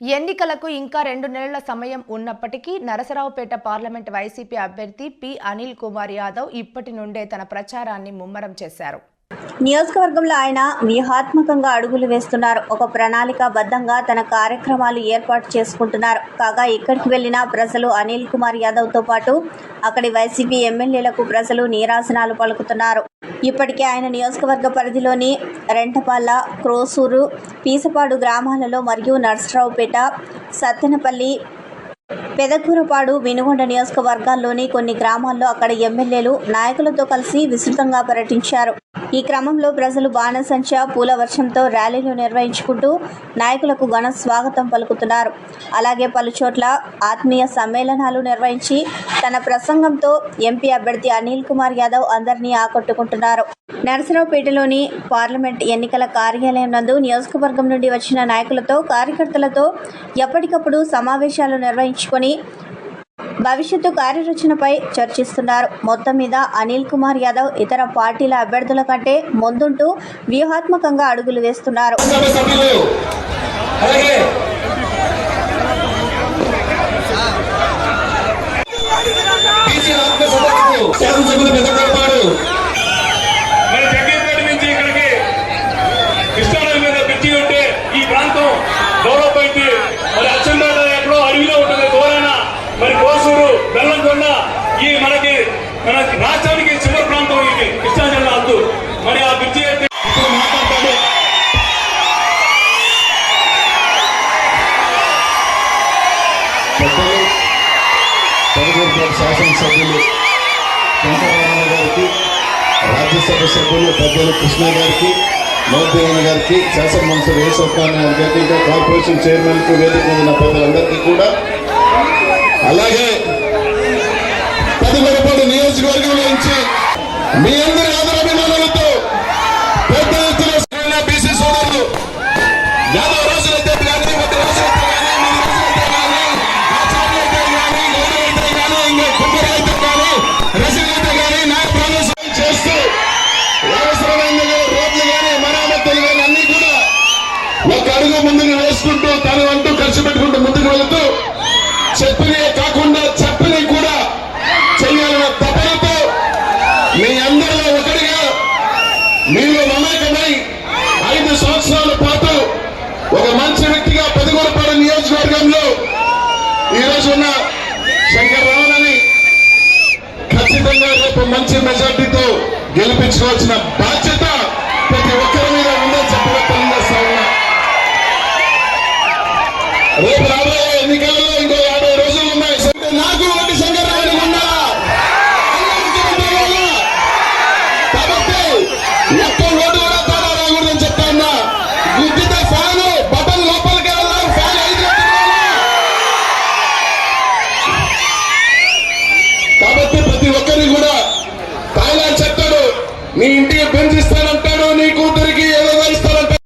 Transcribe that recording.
ఎన్నికలకు ఇంకా రెండు నెలల సమయం ఉన్నప్పటికీ నరసరావుపేట పార్లమెంట్ వైసీపీ అభ్యర్థి పి అనిల్ కుమార్ యాదవ్ ఇప్పటి నుండే తన ప్రచారాన్ని ముమ్మరం చేశారు. నియోజకవర్గంలో ఆయన వ్యూహాత్మకంగా అడుగులు వేస్తున్నారు. ఒక ప్రణాళికాబద్ధంగా తన కార్యక్రమాలు ఏర్పాటు చేసుకుంటున్నారు. కాగా ఇక్కడికి వెళ్ళినా ప్రజలు అనిల్ కుమార్ యాదవ్తో పాటు అక్కడి వైసీపీ ఎమ్మెల్యేలకు ప్రజలు నీరాసనాలు పలుకుతున్నారు. ఇప్పటికే ఆయన నియోజకవర్గ పరిధిలోని రెంటపాల క్రోసూరు పీసపాడు గ్రామాలలో మరియు నర్సరావుపేట సత్తెనపల్లి పెదకూరపాడు వినుగొండ నియోజకవర్గాల్లోని కొన్ని గ్రామాల్లో అక్కడ ఎమ్మెల్యేలు నాయకులతో కలిసి విస్తృతంగా పర్యటించారు. ఈ క్రమంలో ప్రజలు బాణసంచ పూల వర్షంతో ర్యాలీలు నిర్వహించుకుంటూ నాయకులకు ఘన స్వాగతం పలుకుతున్నారు. అలాగే పలుచోట్ల ఆత్మీయ సమ్మేళనాలు నిర్వహించి తన ప్రసంగంతో ఎంపీ అభ్యర్థి అనిల్ కుమార్ యాదవ్ అందరినీ ఆకట్టుకుంటున్నారు. నరసరావుపేటలోని పార్లమెంట్ ఎన్నికల కార్యాలయం నందు నియోజకవర్గం నుండి వచ్చిన నాయకులతో కార్యకర్తలతో ఎప్పటికప్పుడు సమావేశాలు నిర్వహించుకొని భవిష్యత్తు కార్యరచనపై చర్చిస్తున్నారు. మొత్తం మీద అనిల్ కుమార్ యాదవ్ ఇతర పార్టీల అభ్యర్థుల కంటే ముందుంటూ వ్యూహాత్మకంగా అడుగులు వేస్తున్నారు సభ సభ్యులు అలాగే బీసీ ఆత్మ సభకు శాసనసభ్యులు పెద్దపాడు మరి జగ్గేపేట నుంచి ఇక్కడికి కృష్ణానది మీద బ్రిడ్జి ఉంటే ఈ ప్రాంతం డెవలప్ అయింది మరి అచ్చంపేట ఎక్కడో అడవిలో ఉంటుంది దూరాన మరి కోసూరు బెల్లంకొండ ఈ మనకి మన రాష్ట్రానికి చివరి ప్రాంతం ఇది. కృష్ణా జిల్లా హద్దు మరి ఆ బ్రిడ్జి శాసనసభ్యులు వెంకటరామయ్య గారికి రాజ్యసభ సభ్యులు పెద్దలు కృష్ణ గారికి మోదీవన్ గారికి శాసన మంత్రి వేసవనారాయణ గారికి ఇంకా కార్పొరేషన్ చైర్మన్కు వేదిక మీద పెద్దలందరికీ కూడా. అలాగే మీ అందరి ఆదరాభిమానాలతో పెద్ద ఎత్తున బీసీ సోదరులు యాదవ్ రాజులైతే కానీ ఒక రాజులైతే కానీ మీ కానీ చేస్తూ అవసరమైన రోడ్లు కానీ మరామతులు కానీ అన్ని కూడా ఒక అడుగు ముందుకు వేసుకుంటూ తను అంటూ ఖర్చు పెట్టుకుంటూ ముందుకు వెళుతూ చెప్పినే కాకుండా మీరు మమేకమై ఐదు సంవత్సరాల పాటు ఒక మంచి వ్యక్తిగా పెదగూరపాడు నియోజకవర్గంలో ఈరోజు ఉన్న శంకర్ రావునని ఖచ్చితంగా రేపు మంచి మెజార్టీతో గెలిపించుకోవాల్సిన బాధ్యత ప్రతి ఒక్కరి మీద ఉందని చెప్పడం తెలియజేస్తా ఉన్నా. రేపు రాబోయే యాభై నీ ఇంటికి బెంచ్ ఇస్తాను